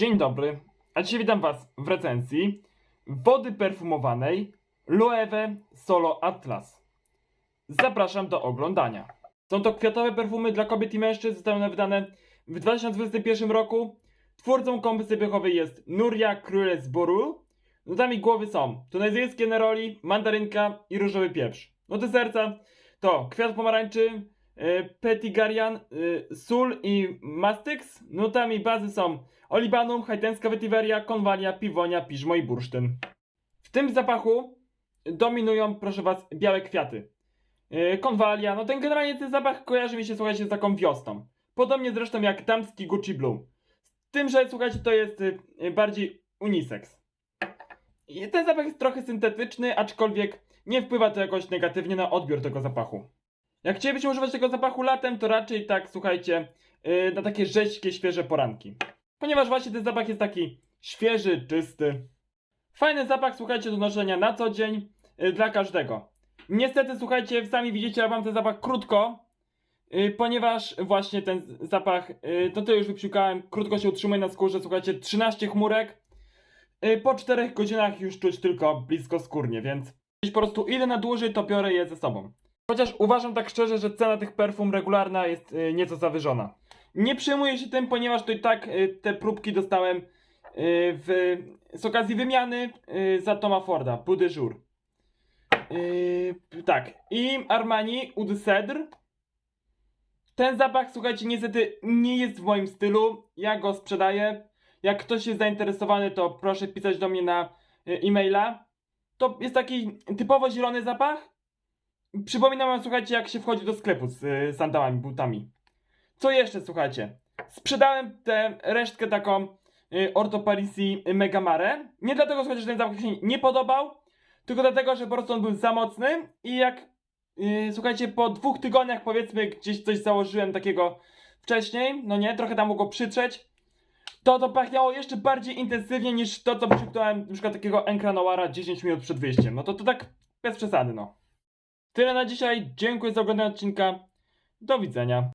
Dzień dobry, a dzisiaj witam Was w recenzji wody perfumowanej Loewe Solo Atlas. Zapraszam do oglądania. Są to kwiatowe perfumy dla kobiet i mężczyzn, zostały one wydane w 2021 roku. Twórcą kompy zapiechowej jest Nuria Krules Boru. Notami głowy są tunezyjskie neroli, mandarynka i różowy pieprz. Noty serca to kwiat pomarańczy, petigarian, y, sól i mastyks. Nutami bazy są olibanum, haitenska vetiveria, konwalia, piwonia, piżmo i bursztyn. W tym zapachu dominują, proszę was, białe kwiaty. Konwalia, no ten generalnie ten zapach kojarzy mi się, słuchajcie, z taką wiosną. Podobnie zresztą jak damski Gucci Blue. Z tym, że słuchajcie, to jest bardziej unisex. Ten zapach jest trochę syntetyczny, aczkolwiek nie wpływa to jakoś negatywnie na odbiór tego zapachu. Jak chcielibyście używać tego zapachu latem, to raczej tak, słuchajcie, yy, na takie rzeźkie, świeże poranki. Ponieważ właśnie ten zapach jest taki świeży, czysty. Fajny zapach, słuchajcie, do noszenia na co dzień yy, dla każdego. Niestety, słuchajcie, sami widzicie, ja mam ten zapach krótko, yy, ponieważ właśnie ten zapach, yy, to to już wypsiukałem, krótko się utrzymuje na skórze, słuchajcie, 13 chmurek. Yy, po 4 godzinach już czuć tylko blisko skórnie, więc jeśli po prostu ile na dłużej, to biorę je ze sobą. Chociaż uważam tak szczerze, że cena tych perfum regularna jest yy, nieco zawyżona. Nie przejmuję się tym, ponieważ to i tak y, te próbki dostałem y, w, z okazji wymiany y, za Toma Forda, Pour de jour. Y, tak, i Armani Oud Cedre. Ten zapach, słuchajcie, niestety nie jest w moim stylu. Ja go sprzedaję. Jak ktoś jest zainteresowany, to proszę pisać do mnie na y, e-maila. To jest taki typowo zielony zapach. Przypominam wam, słuchajcie, jak się wchodzi do sklepu z y, sandałami, butami. Co jeszcze, słuchajcie? Sprzedałem tę resztkę taką y, Orto Parisi Megamare. Nie dlatego, słuchajcie, że ten zapach się nie podobał, tylko dlatego, że po prostu on był za mocny i jak, y, słuchajcie, po dwóch tygodniach powiedzmy gdzieś coś założyłem takiego wcześniej, no nie, trochę tam mogło przytrzeć, to to pachniało jeszcze bardziej intensywnie niż to, co przykładałem przykład takiego Enkra Noara 10 minut przed wyjściem. No to to tak bez przesady, no. Tyle na dzisiaj, dziękuję za oglądanie odcinka, do widzenia.